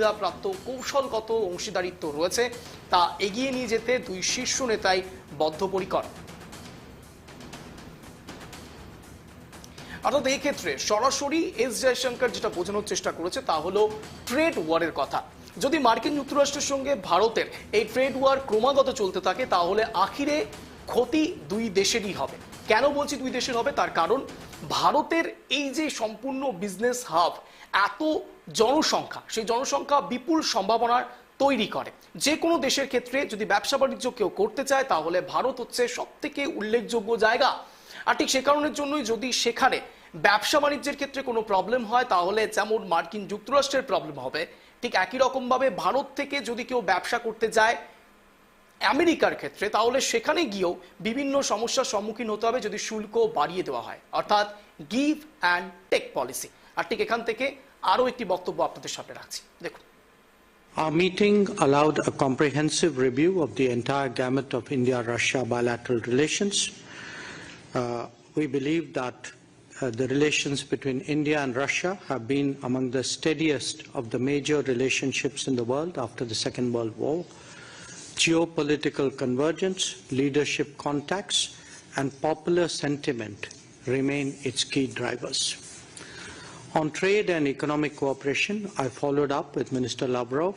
প্রাপ্ত কৌশলগত অংশীদারিত্ব রয়েছে, তা এগিয়ে নিয়ে যেতে দুই শীর্ষ নেতাই বদ্ধপরিকর। অর্থাৎ এই ক্ষেত্রে সরাসরি এস জয়শঙ্কর যেটা বোঝানোর চেষ্টা করেছে, তা হলো ট্রেড ওয়ারের কথা। যদি মার্কিন যুক্তরাষ্ট্রের সঙ্গে ভারতের এই ট্রেড ওয়ার ক্রমাগত চলতে থাকে, তাহলে আখিরে ক্ষতি দুই দেশেরই হবে। কেন বলছি দুই দেশের হবে? তার কারণ ভারতের এই যে সম্পূর্ণ বিজনেস হাব এত জনসংখ্যা, সেই জনসংখ্যা বিপুল সম্ভাবনার তৈরি করে। যে কোনো দেশের ক্ষেত্রে যদি ব্যবসা বাণিজ্য কেউ করতে চায়, তাহলে ভারত হচ্ছে সব থেকে উল্লেখযোগ্য জায়গা। আর ঠিক সে কারণের জন্যই যদি সেখানে ব্যবসা বাণিজ্যের ক্ষেত্রে কোনো প্রবলেম হয়, তাহলে যেমন মার্কিন যুক্তরাষ্ট্রের প্রবলেম হবে। ঠিক একই রকমভাবে ভারত থেকে যদি কেউ ব্যবসা করতে যায় আমেরিকার ক্ষেত্রে, তাহলে সেখানে গিয়েও বিভিন্ন সমস্যার সম্মুখীন হতে হবে যদি শুল্ক বাড়িয়ে দেওয়া হয়। অর্থাৎ গিভ অ্যান্ড টেক পলিসি। আর ঠিক এখান থেকে আরও একটি বক্তব্য আপনাদের সামনে রাখছি দেখুন Our meeting allowed a comprehensive review of the entire gamut of India-Russia bilateral relations. Uh, we believe that uh, the relations between India and Russia have been among the steadiest of the major relationships in the world after the Second World War. Geopolitical convergence, leadership contacts, and popular sentiment remain its key drivers. On trade and economic cooperation, I followed up with Minister Lavrov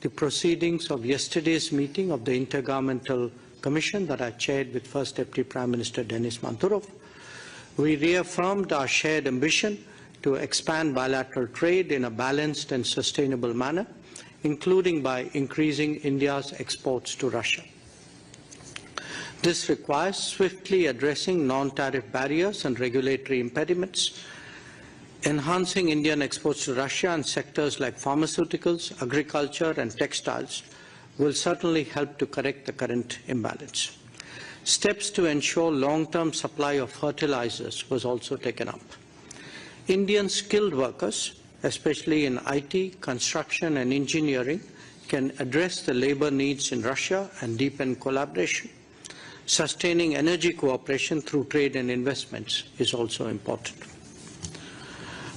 the proceedings of yesterday's meeting of the Intergovernmental Commission that I chaired with First Deputy Prime Minister Denis Manturov. We reaffirmed our shared ambition to expand bilateral trade in a balanced and sustainable manner, including by increasing India's exports to Russia. This requires swiftly addressing non-tariff barriers and regulatory impediments, enhancing Indian exports to Russia in sectors like pharmaceuticals, agriculture and textiles will certainly help to correct the current imbalance. Steps to ensure long-term supply of fertilizers was also taken up. Indian skilled workers, especially in IT, construction and engineering, can address the labor needs in Russia and deepen collaboration. Sustaining energy cooperation through trade and investments is also important.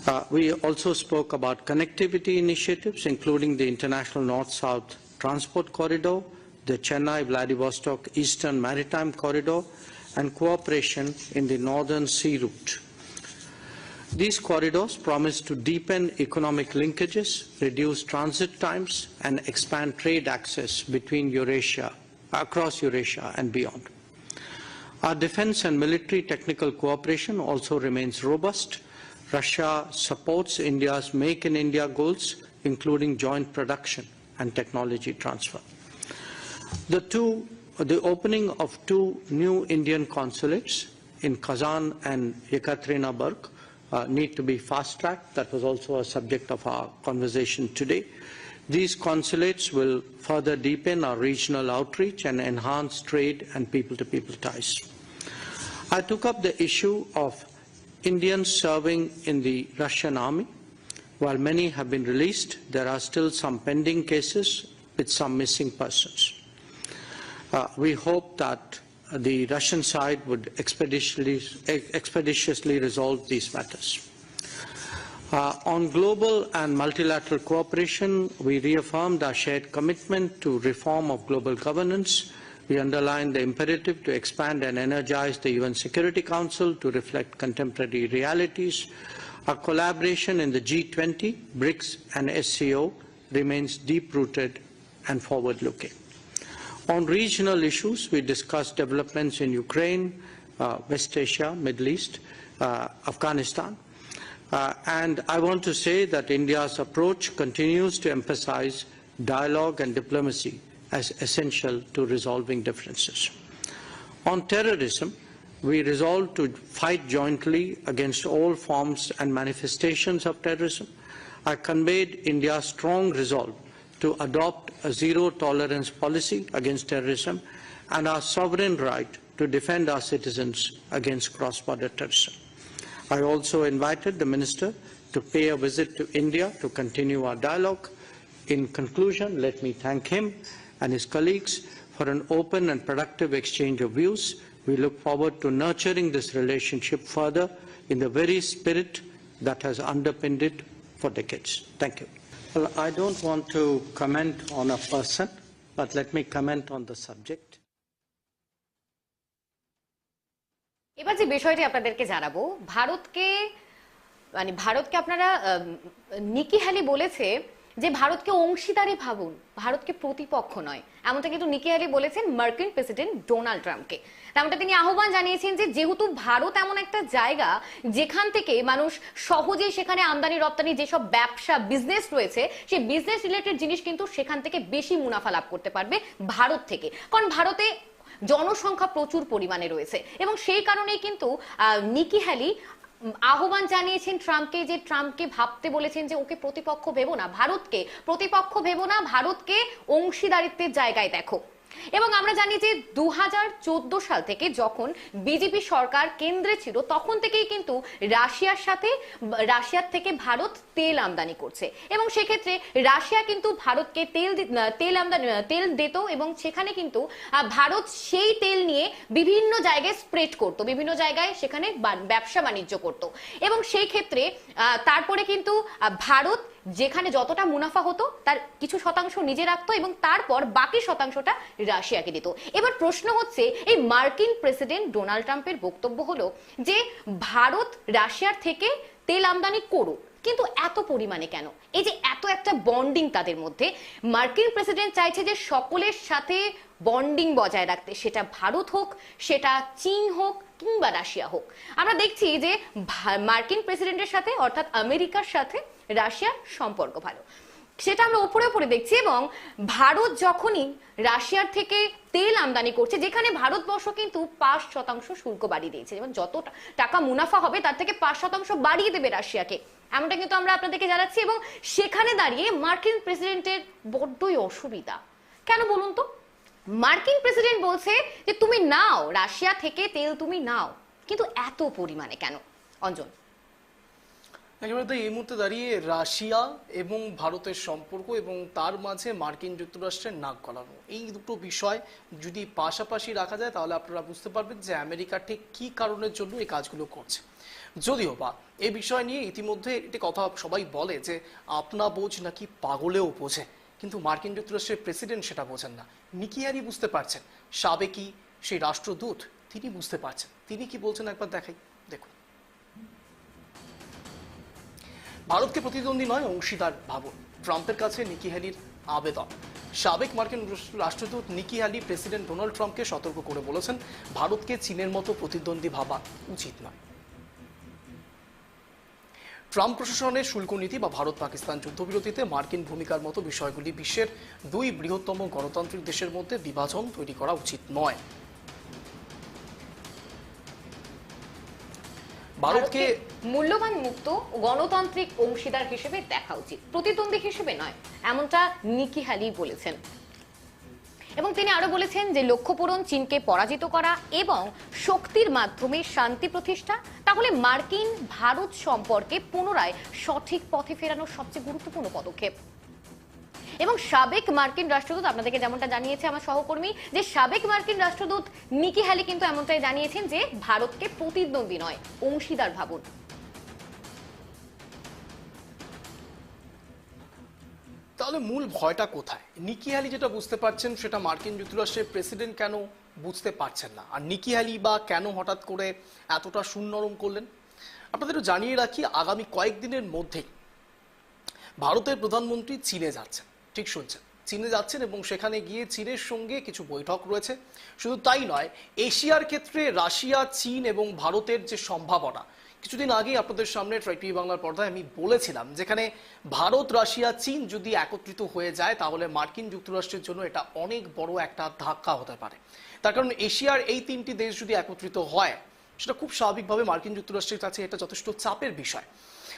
Uh, we also spoke about connectivity initiatives, including the International North-South Transport Corridor, the Chennai-Vladivostok Eastern Maritime Corridor, and cooperation in the Northern Sea Route. These corridors promise to deepen economic linkages, reduce transit times, and expand trade access between Eurasia, across Eurasia and beyond. Our defense and military technical cooperation also remains robust. Russia supports India's Make in India goals, including joint production and technology transfer. The, two, the opening of two new Indian consulates in Kazan and Yekaterinburg uh, need to be fast-tracked. That was also a subject of our conversation today. These consulates will further deepen our regional outreach and enhance trade and people-to-people ties. I took up the issue of Indians serving in the Russian army. While many have been released, there are still some pending cases with some missing persons. Uh, we hope that the Russian side would expeditiously, expeditiously resolve these matters. Uh, on global and multilateral cooperation, we reaffirmed our shared commitment to reform of global governance. We underlined the imperative to expand and energize the UN Security Council to reflect contemporary realities. Our collaboration in the G20, BRICS and SCO remains deep-rooted and forward-looking. On regional issues, we discussed developments in Ukraine, uh, West Asia, Middle East, uh, Afghanistan. Uh, and I want to say that India's approach continues to emphasize dialogue and diplomacy as essential to resolving differences. On terrorism, we resolved to fight jointly against all forms and manifestations of terrorism. I conveyed India's strong resolve to adopt a zero tolerance policy against terrorism and our sovereign right to defend our citizens against cross-border terrorism. I also invited the Minister to pay a visit to India to continue our dialogue. In conclusion, let me thank him and his colleagues for an open and productive exchange of views. We look forward to nurturing this relationship further in the very spirit that has underpinned it for decades. Thank you. Well, I don't want to comment on a person, but let me comment on the subject. এবার যে বিষয়টি আপনাদেরকে জানাবো ভারতকে মানে ভারতকে আপনারা আম, Nikki Haley বলেছে যে ভারতকে অংশীদারি ভাবুন, ভারতকে প্রতিপক্ষ নয়। এমনটা কিন্তু নিকি হ্যালি বলেছেন মার্কিন প্রেসিডেন্ট ডোনাল্ড ট্রাম্পকে। তেমনটা তিনি আহ্বান জানিয়েছেন যে যেহেতু ভারত এমন একটা জায়গা, যেখান থেকে মানুষ সহজেই সেখানে আমদানি, রপ্তানি যেসব ব্যবসা বিজনেস রয়েছে, সেই বিজনেস রিলেটেড জিনিস কিন্তু সেখান থেকে বেশি মুনাফা লাভ করতে পারবে ভারত থেকে। কারণ ভারতে জনসংখ্যা প্রচুর পরিমাণে রয়েছে। এবং সেই কারণেই কিন্তু নিকি হ্যালি আহ্বান জানিয়েছেন ট্রাম্পকে যে ট্রাম্পকে ভাবতে বলেছেন যে ওকে প্রতিপক্ষ ভেবো না, ভারতকে প্রতিপক্ষ ভেবো না, ভারতকে অংশীদারিত্বের জায়গায় দেখো। এবং আমরা জানি যে দু হাজার চোদ্দ সাল থেকে যখন বিজেপি সরকার কেন্দ্রে ছিল, তখন থেকেই কিন্তু রাশিয়ার সাথে, রাশিয়ার থেকে ভারত তেল আমদানি করছে। এবং সেক্ষেত্রে রাশিয়া কিন্তু ভারতকে তেল তেল আমদানি তেল দিত এবং সেখানে কিন্তু ভারত সেই তেল নিয়ে বিভিন্ন জায়গায় স্প্রেড করত, বিভিন্ন জায়গায় সেখানে ব্যবসা বাণিজ্য করত। এবং সেই ক্ষেত্রে তারপরে কিন্তু ভারত যেখানে যতটা মুনাফা হতো, তার কিছু শতাংশ নিজে রাখতো এবং তারপর বাকি শতাংশটা রাশিয়াকে দিত। এবার প্রশ্ন হচ্ছে, এই মার্কিন প্রেসিডেন্ট ডোনাল্ড ট্রাম্পের বক্তব্য হলো যে, ভারত রাশিয়ার থেকে তেল আমদানি করুক, কিন্তু এত পরিমাণে কেন? এই যে এত একটা বন্ডিং তাদের মধ্যে, মার্কিন প্রেসিডেন্ট চাইছে যে সকলের সাথে বন্ডিং বজায় রাখতে, সেটা ভারত হোক, সেটা চীন হোক কিংবা রাশিয়া হোক। আমরা দেখছি যে মার্কিন প্রেসিডেন্টের সাথে, অর্থাৎ আমেরিকার সাথে রাশিয়ার সম্পর্ক ভালো। সেটা আমরা উপরে উপরে দেখছি এবং ভারত যখনই রাশিয়ার থেকে তেল আমদানি করছে, যেখানে ভারতবর্ষ কিন্তু পাঁচ শতাংশ শুল্ক বাড়িয়ে দিয়েছে যেমন যত টাকা মুনাফা হবে, তার থেকে পাঁচ শতাংশ বাড়িয়ে দেবে রাশিয়াকে। এমনটা কিন্তু আমরা আপনাদেরকে জানাচ্ছি, এবং সেখানে দাঁড়িয়ে মার্কিন প্রেসিডেন্টের বড্ডই অসুবিধা। কেন বলুন তো? মার্কিন প্রেসিডেন্ট বলছে যে তুমি নাও, রাশিয়া থেকে তেল তুমি নাও। কিন্তু এত পরিমাণে কেন? অঞ্জন। একেবারে তো এই মুহূর্তে দাঁড়িয়ে রাশিয়া এবং ভারতের সম্পর্ক এবং তার মাঝে মার্কিন যুক্তরাষ্ট্রের নাক গলানো। এই দুটো বিষয় যদি পাশাপাশি রাখা যায়, তাহলে আপনারা বুঝতে পারবেন যে আমেরিকা ঠিক কি কারণের জন্য এই কাজগুলো করছে। যদিও বা এ বিষয় নিয়ে ইতিমধ্যে একটি কথা সবাই বলে যে, আপনা বোঝ নাকি পাগলেও বোঝে। কিন্তু মার্কিন যুক্তরাষ্ট্রের প্রেসিডেন্ট সেটা বোঝেন না। নিকি হ্যালি বুঝতে পারছেন। সাবেকি সেই রাষ্ট্রদূত? তিনি বুঝতে পারছেন। তিনি কি বলছেন একবার দেখাই। দেখুন। ভারতকে প্রতিদ্বন্দ্বী নয়, অংশীদার ভাবুন। ট্রাম্পের কাছে নিকি হ্যালির আবেদন। সাবেক মার্কিন রাষ্ট্রদূত নিকি হ্যালি প্রেসিডেন্ট ডোনাল্ড ট্রাম্পকে সতর্ক করে বলেছেন, ভারতকে চীনের মতো প্রতিদ্বন্দ্বী ভাবা উচিত নয়। ট্রাম্প প্রশাসনের শুল্ক নীতি বা ভারত পাকিস্তান যুদ্ধবিরতিতে মার্কিন ভূমিকার মতো বিষয়গুলি বিশ্বের দুই বৃহত্তম গণতান্ত্রিক দেশের মধ্যে বিভাজন তৈরি করা উচিত নয়। ভারতকে মূল্যবান মুক্ত গণতান্ত্রিক অংশীদার হিসেবে দেখা উচিত, প্রতিদ্বন্দ্বী হিসেবে নয়, এমনটা নিকি হ্যালি বলেছেন। এবং তিনি আরও বলেছেন যে লক্ষ্য পূরণ চীনকে পরাজিত করা এবং শক্তির মাধ্যমে শান্তি প্রতিষ্ঠা, তাহলে মার্কিন ভারত সম্পর্কে পুনরায় সঠিক পথে ফেরানোর সবচেয়ে গুরুত্বপূর্ণ পদক্ষেপ। এবং সাবেক মার্কিন রাষ্ট্রদূত, আপনাদেরকে যেমনটা জানিয়েছে আমার সহকর্মী, যে সাবেক মার্কিন রাষ্ট্রদূত নিকি হ্যালি কিন্তু এমনটাই জানিয়েছেন যে ভারতকে প্রতিদ্বন্দ্বী নয়, অংশীদার ভাবুন। তাহলে মূল ভয়টা কোথায়? নিকি হ্যালি যেটা বুঝতে পারছেন, সেটা মার্কিন যুক্তরাষ্ট্রের প্রেসিডেন্ট কেন বুঝতে পারছেন না? আর নিকি হ্যালি বা কেন হঠাৎ করে এতটা সুনরম করলেন? আপনাদের জানিয়ে রাখি, আগামী কয়েকদিনের মধ্যেই ভারতের প্রধানমন্ত্রী চীনে যাচ্ছেন। ঠিক শুনছেন, চীনে যাচ্ছেন এবং সেখানে গিয়ে চীনের সঙ্গে কিছু বৈঠক রয়েছে। শুধু তাই নয়, এশিয়ার ক্ষেত্রে রাশিয়া, চীন এবং ভারতের যে সম্ভাবনা কিছুদিন আগে আপনাদের সামনে ট্রাই টিভি বাংলার পর্দায় আমি বলেছিলাম, যেখানে ভারত, রাশিয়া, চীন যদি একত্রিত হয়ে যায়, তাহলে মার্কিন যুক্তরাষ্ট্রের জন্য এটা অনেক বড় একটা ধাক্কা হতে পারে। তার কারণ এশিয়ার এই তিনটি দেশ যদি একত্রিত হয়, সেটা খুব স্বাভাবিকভাবে মার্কিন যুক্তরাষ্ট্রের কাছে এটা যথেষ্ট চাপের বিষয়।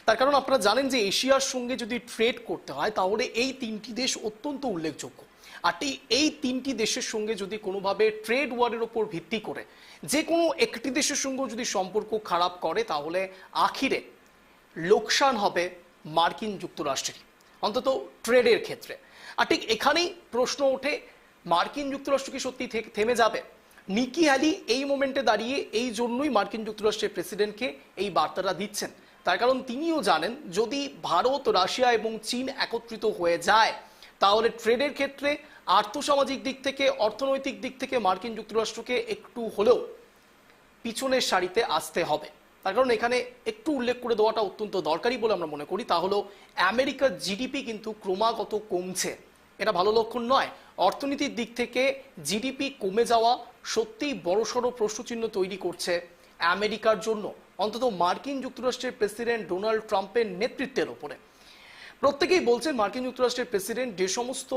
তার কারণ আপনারা জানেন যে এশিয়ার সঙ্গে যদি ট্রেড করতে হয়, তাহলে এই তিনটি দেশ অত্যন্ত উল্লেখযোগ্য। আর এই- তিনটি দেশের সঙ্গে যদি কোনোভাবে ট্রেড ওয়ারের ওপর ভিত্তি করে, যে কোনো একটি দেশের সঙ্গেও যদি সম্পর্ক খারাপ করে, তাহলে আখিরে লোকসান হবে মার্কিন যুক্তরাষ্ট্রেরই, অন্তত ট্রেডের ক্ষেত্রে। আর ঠিক এখানেই প্রশ্ন ওঠে, মার্কিন যুক্তরাষ্ট্র কি সত্যি থেমে যাবে? নিকি হ্যালি এই মোমেন্টে দাঁড়িয়ে এই জন্যই মার্কিন যুক্তরাষ্ট্রের প্রেসিডেন্টকে এই বার্তাটা দিচ্ছেন। তার কারণ তিনিও জানেন, যদি ভারত, রাশিয়া এবং চীন একত্রিত হয়ে যায় তাহলে ট্রেডের ক্ষেত্রে আর্থসামাজিক দিক থেকে, অর্থনৈতিক দিক থেকে মার্কিন যুক্তরাষ্ট্রকে একটু হলেও পিছনের সারিতে আসতে হবে। তার কারণ এখানে একটু উল্লেখ করে দেওয়াটা অত্যন্ত দরকারি বলে আমরা মনে করি। তা হলো আমেরিকার জিডিপি কিন্তু ক্রমাগত কমছে। এটা ভালো লক্ষণ নয়। অর্থনীতির দিক থেকে জিডিপি কমে যাওয়া সত্যিই বড়সড় প্রশ্নচিহ্ন তৈরি করছে আমেরিকার জন্য। অন্তত মার্কিন যুক্তরাষ্ট্রের প্রেসিডেন্ট ডোনাল্ড ট্রাম্পের নেতৃত্বের ওপরে। প্রত্যেকেই বলছেন মার্কিন যুক্তরাষ্ট্রের প্রেসিডেন্ট যে সমস্ত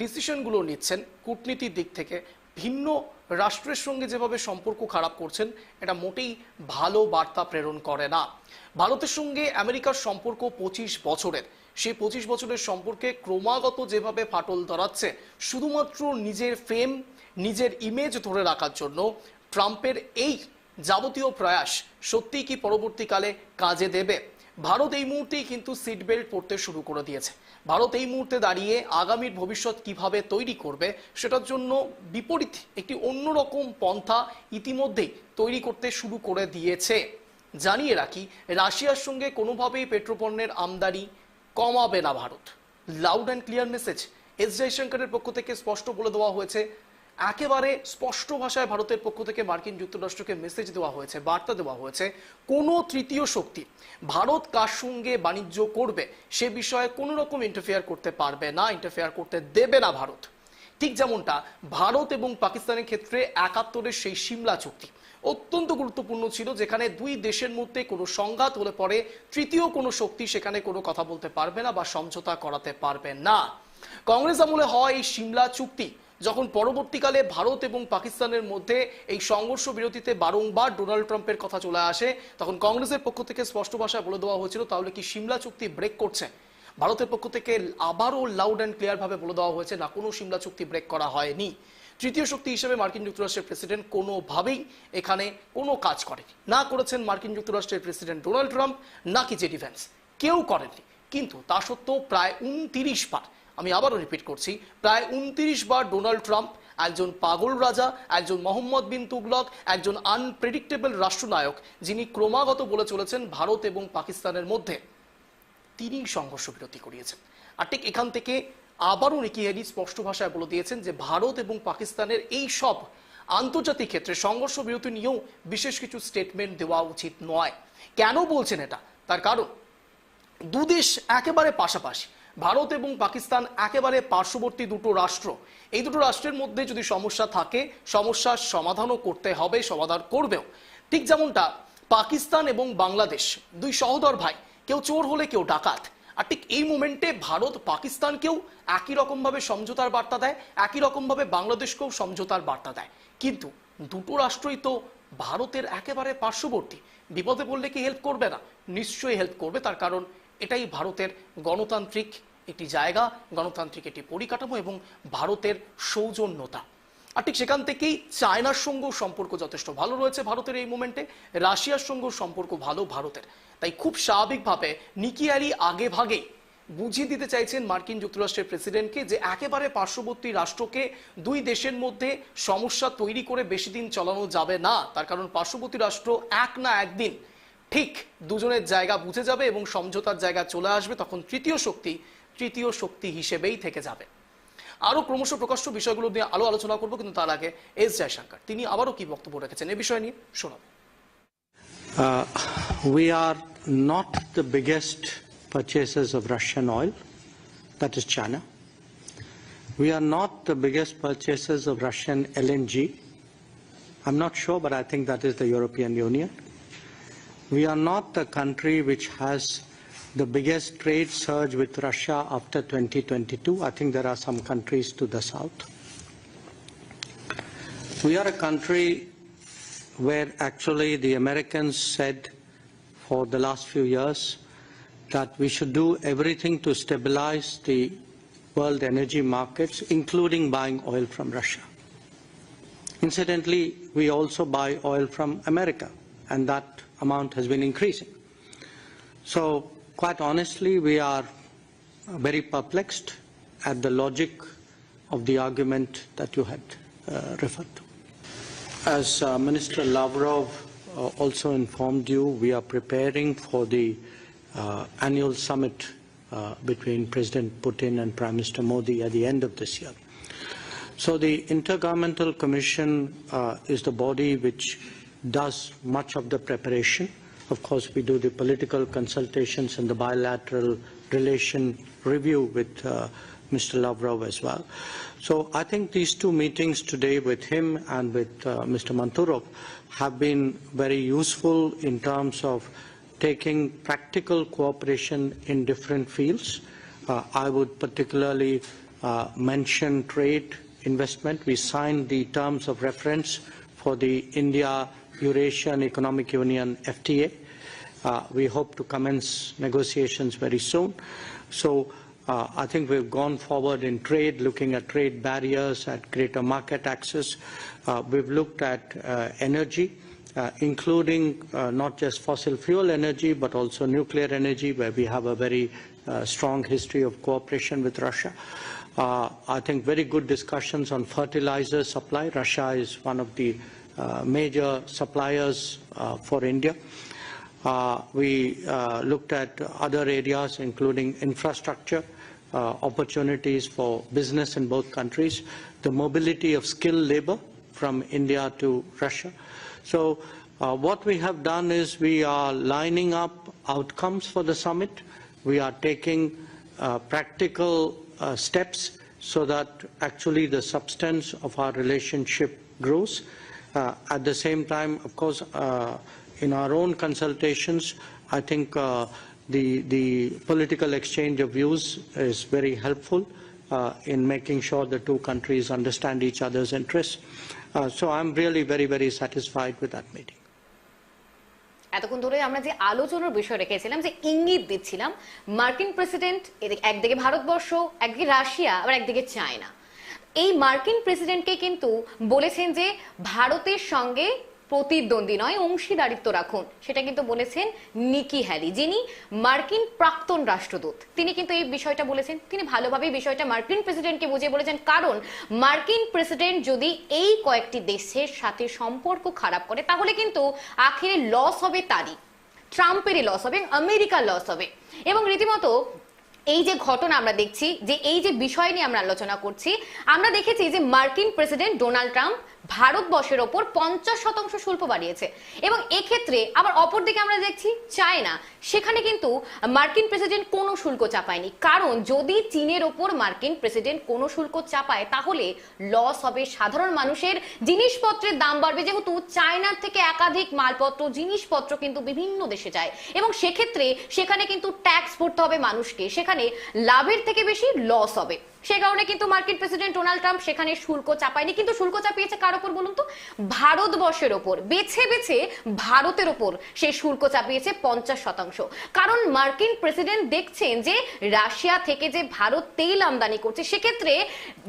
ডিসিশনগুলো নিচ্ছেন কূটনীতির দিক থেকে, ভিন্ন রাষ্ট্রের সঙ্গে যেভাবে সম্পর্ক খারাপ করছেন, এটা মোটেই ভালো বার্তা প্রেরণ করে না। ভারতের সঙ্গে আমেরিকার সম্পর্ক পঁচিশ বছরের। সেই পঁচিশ বছরের সম্পর্কে ক্রমাগত যেভাবে ফাটল ধরাচ্ছে, শুধুমাত্র নিজের ফেম, নিজের ইমেজ ধরে রাখার জন্য ট্রাম্পের এই যাবতীয় প্রয়াস সত্যিই কি পরবর্তীকালে কাজে দেবে? ভারত এই মুহূর্তেই কিন্তু সিট বেল্ট পড়তে শুরু করে দিয়েছে। ভারত এই মুহূর্তে দাঁড়িয়ে আগামীর ভবিষ্যৎ কীভাবে তৈরি করবে সেটার জন্য বিপরীত একটি অন্যরকম পন্থা ইতিমধ্যেই তৈরি করতে শুরু করে দিয়েছে। জানিয়ে রাখি, রাশিয়ার সঙ্গে কোনোভাবেই পেট্রোপণ্যের আমদানি কমাবে না Bharat. Loud and clear message S জয়শঙ্করের পক্ষ থেকে স্পষ্ট বলে দেওয়া হয়েছে একেবারে স্পষ্ট ভাষায় ভারতের পক্ষ থেকে মার্কিন যুক্তরাষ্ট্রকে মেসেজ দেওয়া হয়েছে, বার্তা দেওয়া হয়েছে, কোনো তৃতীয় শক্তি ভারত কার সঙ্গে বাণিজ্য করবে সে বিষয়ে কোনো রকম ইন্টারফেয়ার করতে পারবে না ইন্টারফেয়ার করতে দেবে না ভারত। ঠিক যেমনটা, ভারত এবং পাকিস্তানের ক্ষেত্রে একাত্তরের সেই সিমলা চুক্তি অত্যন্ত গুরুত্বপূর্ণ ছিল, যেখানে দুই দেশের মধ্যে কোনো সংঘাত হলে পরে তৃতীয় কোনো শক্তি সেখানে কোনো কথা বলতে পারবে না বা সমঝোতা করাতে পারবে না। কংগ্রেস আমলে হয় এই সিমলা চুক্তি যখন পরবর্তীকালে ভারত এবং পাকিস্তানের মধ্যে এই সংঘর্ষ বিরতিতে বারংবার ডোনাল্ড ট্রাম্পের কথা চলে আসে, তখন কংগ্রেসের পক্ষ থেকে স্পষ্ট ভাষায় বলে দেওয়া হয়েছিল, তাহলে কি সিমলা চুক্তি ব্রেক করছে? ভারতের পক্ষ থেকে আবারও লাউড অ্যান্ড ক্লিয়ার ভাবে বলে দেওয়া হয়েছে, না, কোনো সিমলা চুক্তি ব্রেক করা হয়নি। তৃতীয় শক্তি হিসেবে মার্কিন যুক্তরাষ্ট্রের প্রেসিডেন্ট কোনোভাবেই এখানে কোনো কাজ করেনি। না করেছেন মার্কিন যুক্তরাষ্ট্রের প্রেসিডেন্ট ডোনাল্ড ট্রাম্প, নাকি জেডি ভ্যান্স কেউ করেননি কিন্তু তা সত্ত্বেও প্রায় উনতিরিশ বার আমি আবারও রিপিট করছি, প্রায় উনত্রিশ বার ডোনাল্ড ট্রাম্প, একজন পাগল রাজা, একজন মোহাম্মদ বিন তুগলক, একজন আনপ্রেডিক্টেবল রাষ্ট্রনায়ক, যিনি ক্রমাগত বলে চলেছেন ভারত এবং পাকিস্তানের মধ্যে। তিনি সংঘর্ষ বিরতি করিয়েছেন। আর ঠিক এখান থেকে আবারও নিকি হেলি স্পষ্ট ভাষায় বলে দিয়েছেন যে ভারত এবং পাকিস্তানের এই সব আন্তর্জাতিক ক্ষেত্রে সংঘর্ষ বিরতি নিয়েও বিশেষ কিছু স্টেটমেন্ট দেওয়া উচিত নয়। কেন বলছেন এটা? তার কারণ, দুদেশ একেবারে পাশাপাশি ভারত এবং পাকিস্তান একেবারে পার্শ্ববর্তী দুটো রাষ্ট্র। এই দুটো রাষ্ট্রের মধ্যে যদি সমস্যা থাকে, সমস্যার সমাধানও করতে হবে, সমাধান করবেও। ঠিক যেমনটা পাকিস্তান এবং বাংলাদেশ, দুই সহোদর ভাই, কেউ চোর হলে কেউ ডাকাত। আর ঠিক এই মোমেন্টে ভারত পাকিস্তানকেও একই রকমভাবে সমঝোতার বার্তা দেয়, একই রকমভাবে বাংলাদেশকেও সমঝোতার বার্তা দেয়। কিন্তু দুটো রাষ্ট্রই তো ভারতের একেবারে পার্শ্ববর্তী। বিপদে পড়লে কি হেল্প করবে না? নিশ্চয়ই হেল্প করবে, তার কারণ এটাই ভারতের গণতান্ত্রিক একটি জায়গা, গণতান্ত্রিক একটি পরিকাঠামো এবং ভারতের সৌজন্যতা। আর ঠিক সেখান থেকেই চায়নার সঙ্গেও সম্পর্ক যথেষ্ট ভালো রয়েছে ভারতের এই মুমেন্টে, রাশিয়ার সঙ্গেও সম্পর্ক ভালো ভারতের। তাই খুব স্বাভাবিকভাবে নিকি হ্যালি আগে ভাগেই বুঝিয়ে দিতে চাইছেন মার্কিন যুক্তরাষ্ট্রের প্রেসিডেন্টকে যে একেবারে পার্শ্ববর্তী রাষ্ট্রকে দুই দেশের মধ্যে সমস্যা তৈরি করে বেশি দিন চালানো যাবে না। তার কারণ পার্শ্ববর্তী রাষ্ট্র এক না একদিন ঠিক দুজনের জায়গা বুঝে যাবে এবং সমঝোতার জায়গা চলে আসবে, তখন তৃতীয় শক্তি তৃতীয় শক্তি হিসেবেই থেকে যাবে। আরও ক্রমশ প্রকাশ্য বিষয়গুলো নিয়ে আলো আলোচনা করব, কিন্তু তার আগে এস জয়শঙ্কর, তিনি আবারও কি বক্তব্য রেখেছেন? এ বিষয় নিয়ে শোনাব। We are not the biggest purchases of Russian oil that is China we are not the biggest purchases of Russian LNG I am not sure but I think that is the European Union we are not the country which has the biggest trade surge with Russia after 2022. I think there are some countries to the south. We are a country where actually the Americans said for the last few years that we should do everything to stabilize the world energy markets, including buying oil from Russia. Incidentally, we also buy oil from America, and that amount has been increasing. So, quite honestly, we are very perplexed at the logic of the argument that you had uh, referred to. As uh, Minister Lavrov uh, also informed you, we are preparing for the uh, annual summit uh, between President Putin and Prime Minister Modi at the end of this year. So the Intergovernmental Commission uh, is the body which does much of the preparation. Of course, we do the political consultations and the bilateral relation review with uh, Mr. Lavrov as well. So I think these two meetings today with him and with uh, Mr. Manturov have been very useful in terms of taking practical cooperation in different fields. Uh, I would particularly uh, mention trade, investment. We signed the terms of reference for the India-Eurasian Economic Union FTA. Uh, we hope to commence negotiations very soon. So uh, I think we've gone forward in trade, looking at trade barriers, at greater market access. Uh, we've looked at uh, energy, uh, including uh, not just fossil fuel energy, but also nuclear energy, where we have a very strong history of cooperation with Russia. I think very good discussions on fertilizer supply. Russia is one of the major suppliers uh, for India. Uh, we uh, looked at other areas, including infrastructure, uh, opportunities for business in both countries, the mobility of skilled labor from India to Russia. So uh, what we have done is we are lining up outcomes for the summit. We are taking uh, practical uh, steps so that actually the substance of our relationship grows. Uh, at the same time, of course, uh, in our own consultations, I think uh, the, the political exchange of views is very helpful uh, in making sure the two countries understand each other's interests. Uh, so I'm really very, very satisfied with that meeting. এতক্ষণ ধরে আমরা যে আলোচনার বিষয় রেখেছিলাম যে ইঙ্গিত দিচ্ছিলাম মার্কিন প্রেসিডেন্ট একদিকে ভারতবর্ষ একদিকে রাশিয়া আবার একদিকে চায়না এই মার্কিন প্রেসিডেন্টকে কিন্তু বলেছেন যে ভারতের সঙ্গে প্রতিদ্বন্দ্বী নয়, অংশীদারিত্ব রাখুন। সেটা কিন্তু বলেছেন নিকি হ্যালি যিনি মার্কিন প্রাক্তন রাষ্ট্রদূত। তিনি কিন্তু এই বিষয়টা বলেছেন। তিনি ভালোভাবে বিষয়টা মার্কিন প্রেসিডেন্টকে বুঝিয়ে বলেছেন। কারণ মার্কিন প্রেসিডেন্ট যদি এই কয়েকটি দেশের সাথে সম্পর্ক খারাপ করে, তাহলে কিন্তু আখেরে লস হবে তারই। ট্রাম্পেরই লস হবে আমেরিকার লস হবে। এবং রীতিমতো এই যে ঘটনা আমরা দেখছি, যে এই যে বিষয় নিয়ে আমরা আলোচনা করছি, আমরা দেখেছি যে মার্কিন প্রেসিডেন্ট ডোনাল্ড ট্রাম্প ভারতবর্ষের ওপর পঞ্চাশ শতাংশ শুল্ক বাড়িয়েছে। এবং এক্ষেত্রে আবার অপরদিকে আমরা দেখছি চায়না। সেখানে কিন্তু মার্কিন প্রেসিডেন্ট কোনো শুল্ক চাপায়নি। কারণ যদি চীনের ওপর মার্কিন প্রেসিডেন্ট কোনো শুল্ক চাপায়, তাহলে লস হবে সাধারণ মানুষের। জিনিসপত্রের দাম বাড়বে। যেহেতু চায়নার থেকে একাধিক মালপত্র, জিনিসপত্র কিন্তু বিভিন্ন দেশে যায়। এবং সেক্ষেত্রে সেখানে কিন্তু ট্যাক্স ভরতে হবে মানুষকে। সেখানে লাভের থেকে বেশি লস হবে। সে কারণে কিন্তু মার্কিন প্রেসিডেন্ট ডোনাল্ড ট্রাম্প সেখানে শুল্ক চাপায়নি। কিন্তু শুল্ক চাপিয়েছে কার ওপর বলুন তো? ভারতবর্ষের ওপর। বেছে বেছে ভারতের ওপর সেই শুল্ক চাপিয়েছে পঞ্চাশ শতাংশ। কারণ মার্কিন প্রেসিডেন্ট দেখছেন যে রাশিয়া থেকে যে ভারত তেল আমদানি করছে, সেক্ষেত্রে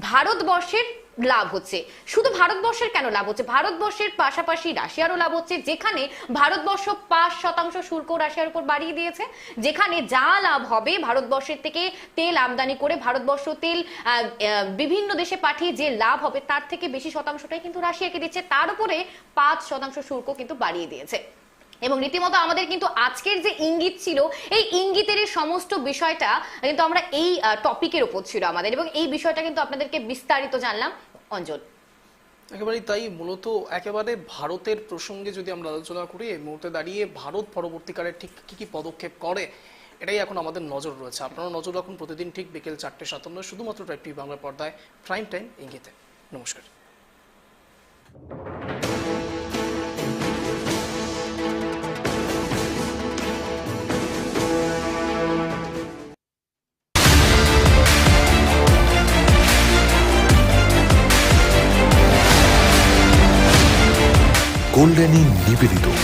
ভারতবর্ষের লাভ হচ্ছে। শুধু ভারতবর্ষের কেন লাভ হচ্ছে? ভারতবর্ষের পাশাপাশি রাশিয়ারও লাভ হচ্ছে, যেখানে ভারতবর্ষ পাঁচ শতাংশ শুল্ক রাশিয়ার উপর বাড়িয়ে দিয়েছে, যেখানে যা লাভ হবে ভারতবর্ষের থেকে তেল আমদানি করে ভারতবর্ষ তেল বিভিন্ন দেশে পাঠিয়ে যে লাভ হবে তার থেকে বেশি শতাংশটাই কিন্তু রাশিয়াকে দিচ্ছে, তার উপরে পাঁচ শতাংশ শুল্ক কিন্তু বাড়িয়ে দিয়েছে। এবং রীতিমতো আমাদের কিন্তু আজকের যে ইঙ্গিত ছিল, এই ইঙ্গিতের সমস্ত বিষয়টা কিন্তু আমরা এই টপিকের উপর ছিল আমাদের এবং এই বিষয়টা কিন্তু আপনাদেরকে বিস্তারিত জানলাম। অঞ্জল একেবারেই তাই, মূলত একেবারে ভারতের প্রসঙ্গে যদি আমরা আলোচনা করি, এই মুহূর্তে দাঁড়িয়ে ভারত পরবর্তীকালে ঠিক কি কি পদক্ষেপ করে, এটাই এখন আমাদের নজর রয়েছে। আপনারা নজর রাখুন, প্রতিদিন ঠিক বিকেল চারটে সাতান্ন শুধুমাত্র টাইপ টিভি বাংলা পর্দায় প্রাইম টাইম ইঙ্গিতে। নমস্কার। Golden Individuo.